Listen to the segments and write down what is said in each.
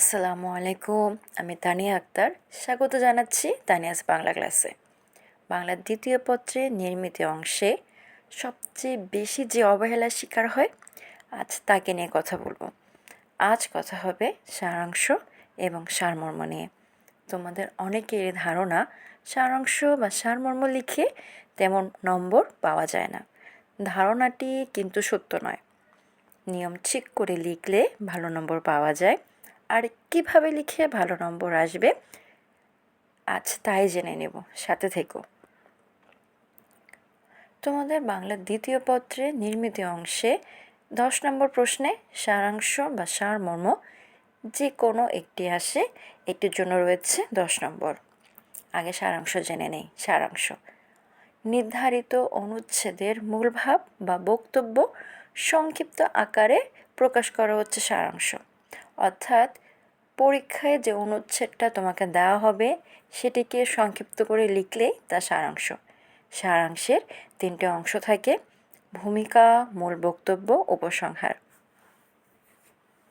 আসসালামু আলাইকুম, আমি তানিয়া আক্তার। স্বাগত জানাচ্ছি তানিয়াস বাংলা ক্লাসে। বাংলার দ্বিতীয় পত্রে নির্মিত অংশে সবচেয়ে বেশি যে অবহেলার শিকার হয়, আজ তাকে নিয়ে কথা বলব। আজ কথা হবে সারাংশ এবং সারমর্ম নিয়ে। তোমাদের অনেকের ধারণা, সারাংশ বা সারমর্ম লিখে তেমন নম্বর পাওয়া যায় না। ধারণাটি কিন্তু সত্য নয়। নিয়ম ঠিক করে লিখলে ভালো নম্বর পাওয়া যায়। আর কীভাবে লিখে ভালো নম্বর আসবে? আজ তাই জেনে নেব, সাথে থেকো। তোমাদের বাংলার দ্বিতীয় পত্রে নির্মিত অংশে দশ নম্বর প্রশ্নে সারাংশ বা সারমর্ম যে কোনো একটি আসে, একটির জন্য রয়েছে দশ নম্বর। আগে সারাংশ জেনে নেই, সারাংশ। নির্ধারিত অনুচ্ছেদের মূল ভাব বা বক্তব্য সংক্ষিপ্ত আকারে প্রকাশ করা হচ্ছে সারাংশ। অর্থাৎ পরীক্ষায় যে অনুচ্ছেদটা তোমাকে দেওয়া হবে, সেটিকে সংক্ষিপ্ত করে লিখলেই তা সারাংশ। সারাংশের তিনটে অংশ থাকে, ভূমিকা, মূল বক্তব্য, উপসংহার।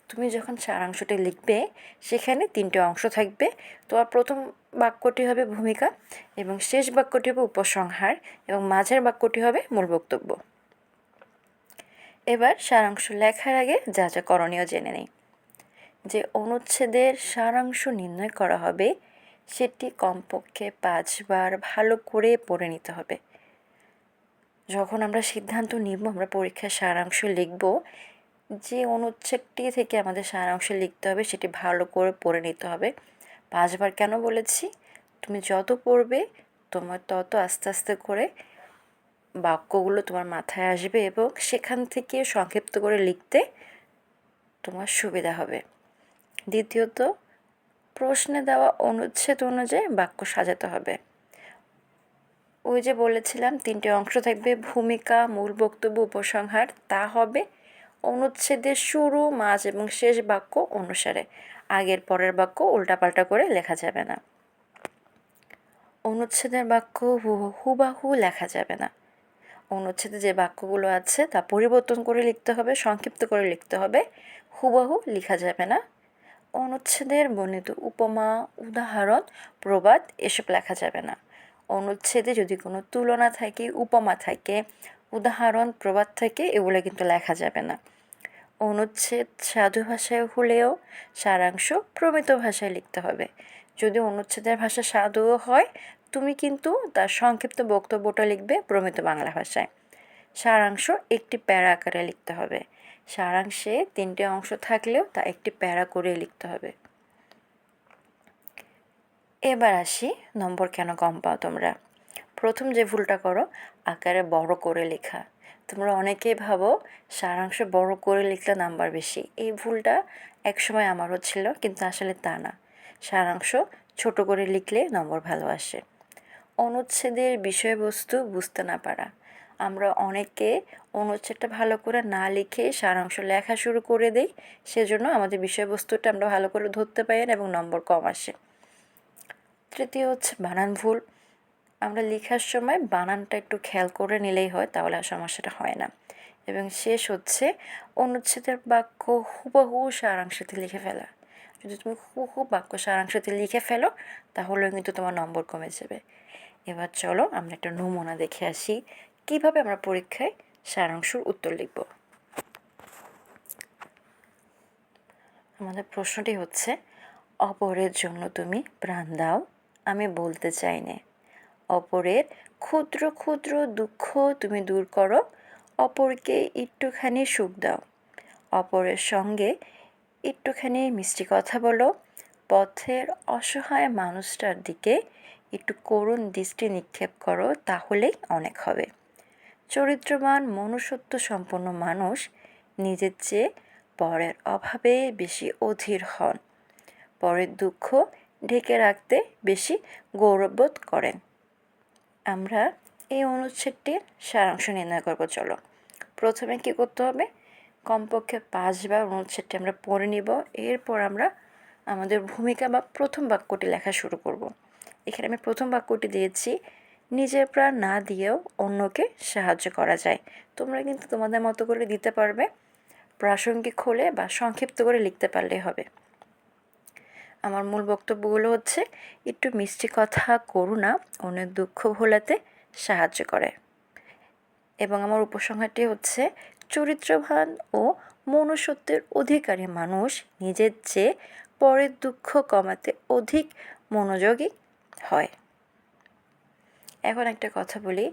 তুমি যখন সারাংশটি লিখবে, সেখানে তিনটে অংশ থাকবে। তোমার প্রথম বাক্যটি হবে ভূমিকা এবং শেষ বাক্যটি হবে উপসংহার এবং মাঝের বাক্যটি হবে মূল বক্তব্য। এবার সারাংশ লেখার আগে যা যা করণীয় জেনে নেই। যে অনুচ্ছেদের সারাংশ নির্ণয় করা হবে, সেটি কমপক্ষে পাঁচবার ভালো করে পড়ে নিতে হবে। যখন আমরা সিদ্ধান্ত নিব, আমরা পরীক্ষার সারাংশ লিখব, যে অনুচ্ছেদটি থেকে আমাদের সারাংশ লিখতে হবে, সেটি ভালো করে পড়ে নিতে হবে। পাঁচবার কেন বলেছি? তুমি যত পড়বে, তোমার তত আস্তে আস্তে করে বাক্যগুলো তোমার মাথায় আসবে এবং সেখান থেকে সংক্ষিপ্ত করে লিখতে তোমার সুবিধা হবে। দ্বিতীয়ত, প্রশ্নে দেওয়া অনুচ্ছেদ অনুযায়ী বাক্য সাজাতে হবে। ওই যে বলেছিলাম, তিনটে অংশ থাকবে, ভূমিকা, মূল বক্তব্য, উপসংহার, তা হবে অনুচ্ছেদের শুরু, মাঝ এবং শেষ বাক্য অনুসারে। আগের পরের বাক্য উল্টাপাল্টা করে লেখা যাবে না। অনুচ্ছেদের বাক্য হুবাহু লেখা যাবে না। অনুচ্ছেদে যে বাক্যগুলো আছে তা পরিবর্তন করে লিখতে হবে, সংক্ষিপ্ত করে লিখতে হবে, হুবাহু লেখা যাবে না। অনুচ্ছেদের বর্ণিত উপমা, উদাহরণ, প্রবাদ এসব লেখা যাবে না। অনুচ্ছেদে যদি কোনো তুলনা থাকে, উপমা থাকে, উদাহরণ, প্রবাদ থাকে, এগুলো কিন্তু লেখা যাবে না। অনুচ্ছেদ সাধু ভাষায় হলেও সারাংশ প্রমিত ভাষায় লিখতে হবে। যদি অনুচ্ছেদের ভাষা সাধুও হয়, তুমি কিন্তু তার সংক্ষিপ্ত বক্তব্যটা লিখবে প্রমিত বাংলা ভাষায়। সারাংশ একটি প্যারা আকারে লিখতে হবে। সারাংশে তিনটে অংশ থাকলেও তা একটি প্যারা করে লিখতে হবে। এবার আসি নম্বর কেন কম পাও তোমরা? প্রথম যে ভুলটা করো, আকারে বড় করে লেখা। তোমরা অনেকেই ভাবো, সারাংশ বড় করে লিখলে নাম্বার বেশি। এই ভুলটা একসময় আমারও ছিল, কিন্তু আসলে তা না। সারাংশ ছোট করে লিখলে নম্বর ভালো আসে। অনুচ্ছেদের বিষয়বস্তু বুঝতে না পারা। আমরা অনেকে অনুচ্ছেদটা ভালো করে না লিখে সারাংশ লেখা শুরু করে দিই, সেজন্য আমাদের বিষয়বস্তুটা আমরা ভালো করে ধরতে পারি না এবং নম্বর কম আসে। তৃতীয় হচ্ছে বানান ভুল। আমরা লেখার সময় বানানটা একটু খেয়াল করে নিলেই হয়, তাহলে আর সমস্যাটা হয় না। এবং শেষ হচ্ছে অনুচ্ছেদের বাক্য হুবহু সারাংশতে লিখে ফেলা। যদি তুমি হুবহু বাক্য সারাংশতে লিখে ফেলো, তাহলেও কিন্তু তোমার নম্বর কমে যাবে। এবার চলো আমরা একটা নমুনা দেখে আসি। কীভাবে আমরা পরীক্ষায় সারাংশর উত্তর লিখব? আমাদের প্রশ্নটি হচ্ছে, অপরের জন্য তুমি প্রাণ দাও, আমি বলতে চাই না। অপরের ক্ষুদ্র ক্ষুদ্র দুঃখ তুমি দূর করো, অপরকে একটুখানি সুখ দাও। অপরের সঙ্গে একটুখানি মিষ্টি কথা বলো, পথের অসহায় মানুষটার দিকে একটু করুণ দৃষ্টি নিক্ষেপ করো, তাহলেই অনেক হবে। চরিত্রবান মনুষ্যত্ব সম্পন্ন মানুষ নিজের চেয়ে পরের অভাবে বেশি অধীর হন। পরের দুঃখ ঢেকে রাখতে বেশি গৌরববোধ করেন। আমরা এই অনুচ্ছেদটির সারাংশ নির্ণয় করব, চলো। প্রথমে কী করতে হবে? কমপক্ষে পাঁচবার অনুচ্ছেদটি আমরা পড়ে নিব। এরপর আমরা আমাদের ভূমিকা বা প্রথম বাক্যটি লেখা শুরু করব। এখানে আমি প্রথম বাক্যটি দিয়েছি নিজের প্রাণ না দিয়েও অন্যকে সাহায্য করা যায়। তোমরা কিন্তু তোমাদের মতো করে দিতে পারবে। প্রাসঙ্গিক হলে বা সংক্ষিপ্ত করে লিখতে পারলেই হবে। আমার মূল বক্তব্যগুলো হচ্ছে, একটু মিষ্টি কথা করুণা অন্যের দুঃখ ভোলাতে সাহায্য করে। এবং আমার উপসংহারটি হচ্ছে, চরিত্রবান ও মনুষ্যত্বের অধিকারী মানুষ নিজের চেয়ে পরের দুঃখ কমাতে অধিক মনোযোগী হয়। এখন একটা কথা বলি।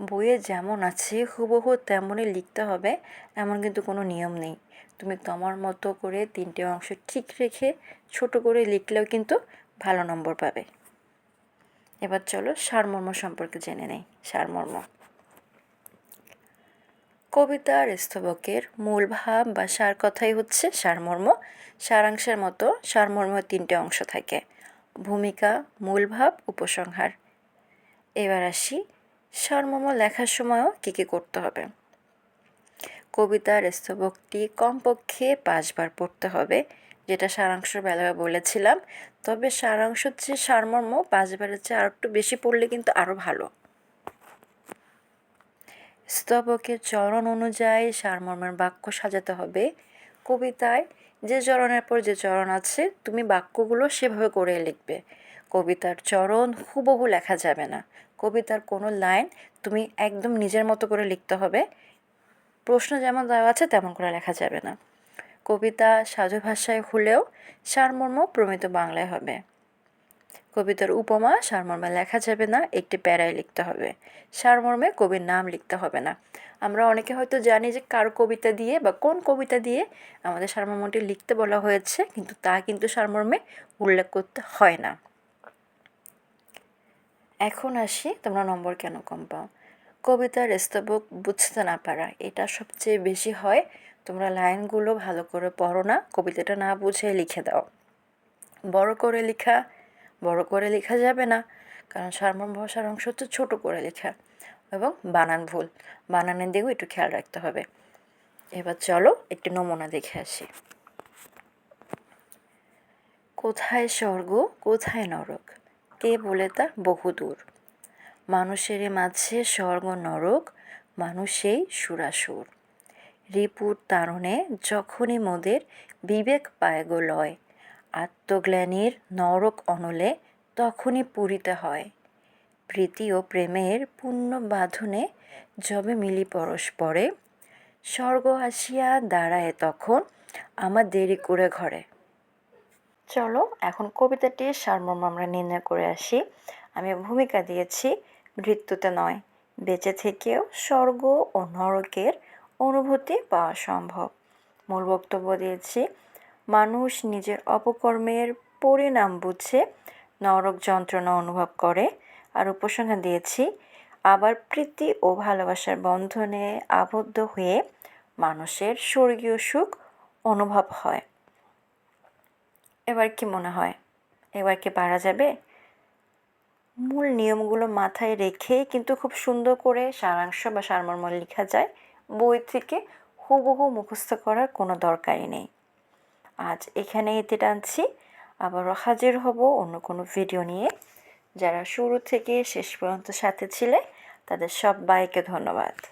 বইয়ে যেমন আছে, হুবহু তেমনই লিখতে হবে, এমন কিন্তু কোনো নিয়ম নেই। তুমি তোমার মতো করে তিনটে অংশ ঠিক রেখে ছোট করে লিখলেও কিন্তু ভালো নম্বর পাবে। এবার চলো সারমর্ম সম্পর্কে জেনে নেই, সারমর্ম। কবিতার স্তবকের মূল ভাব বা সার কথাই হচ্ছে সারমর্ম। সারাংশের মতো সারমর্মের তিনটে অংশ থাকে। ভূমিকা, মূল ভাব, উপসংহার। এবার আসি সারমর্ম লেখার সময়ও কী কী করতে হবে। কবিতার স্তবকটি কমপক্ষে পাঁচবার পড়তে হবে, যেটা সারাংশ বেলায় বলেছিলাম। তবে সারাংশ চেয়ে সারমর্ম পাঁচবারের চেয়ে আর একটু বেশি পড়লে কিন্তু আরও ভালো। স্তবকের চরণ অনুযায়ী সারমর্মের বাক্য সাজাতে হবে। কবিতায় যে চরণের পর যে চরণ আছে, তুমি বাক্যগুলো সেভাবে করে লিখবে। কবিতার চরণ হুবহু লেখা যাবে না। কবিতার কোনো লাইন তুমি একদম নিজের মতো করে লিখতে হবে। প্রশ্ন যেমন দেওয়া আছে তেমন করে লেখা যাবে না। কবিতা সাধু ভাষায় হলেও সারমর্ম প্রমিত বাংলায় হবে। কবিতার উপমা সারমর্মে লেখা যাবে না, একটি প্যারায় লিখতে হবে। সারমর্মে কবির নাম লিখতে হবে না। আমরা অনেকে হয়তো জানি যে কার কবিতা দিয়ে বা কোন কবিতা দিয়ে আমাদের সারমর্মটি লিখতে বলা হয়েছে, কিন্তু তা কিন্তু সারমর্মে উল্লেখ করতে হয় না। এখন আসি, তোমরা নম্বর কেন কম পাও? কবিতার স্তবক বুঝতে না পারা। এটা সবচেয়ে বেশি হয়, তোমরা লাইনগুলো ভালো করে পড়ো না, কবিতাটা না বুঝে লিখে দাও। বড় করে লেখা, বড় করে লেখা যাবে না, কারণ সারমর্ম ভাষার অংশ হচ্ছে ছোটো করে লেখা এবং বানান ভুল। বানানের দিকেও একটু খেয়াল রাখতে হবে। এবার চলো একটি নমুনা দেখে আসি। কোথায় স্বর্গ, কোথায় নরক? কে বলে তা বহুদূর। মানুষের মাঝে স্বর্গ নরক, মানুষেই সুরাসুর। রিপুর তারণে যখনই মোদের বিবেক পায় গো লয় আত্মগ্লানির নরক অনলে তখনই পুরিতে হয়। প্রীতি ও প্রেমের পূর্ণ বাঁধনে যবে মিলি পরস্পরে, স্বর্গ আসিয়া দাঁড়ায় তখন আমার দেরি করে ঘরে। চলো এখন কবিতাটির সারমর্ম আমরা নির্ণয় করে আসি। আমি ভূমিকা দিয়েছি, মৃত্যুতে নয়, বেঁচে থেকেও স্বর্গ ও নরকের অনুভূতি পাওয়া সম্ভব। মূল বক্তব্য দিয়েছি, মানুষ নিজের অপকর্মের পরিণাম বুঝে নরক যন্ত্রণা অনুভব করে। আর উপসংহার দিয়েছি, আবার প্রীতি ও ভালোবাসার বন্ধনে আবদ্ধ হয়ে মানুষের স্বর্গীয় সুখ অনুভব হয়। এবার কি মনে হয়? এবার কি পারা যাবে? মূল নিয়মগুলো মাথায় রেখে কিন্তু খুব সুন্দর করে সারাংশ বা সারমর্ম লেখা যায়। বই থেকে হুবহু মুখস্থ করার কোনো দরকারই নেই। আজ এখানে এতে টানছি। আবারও হাজির হব অন্য কোনো ভিডিও নিয়ে। যারা শুরু থেকে শেষ পর্যন্ত সাথে ছিলে, তাদের সব সবাইকে ধন্যবাদ।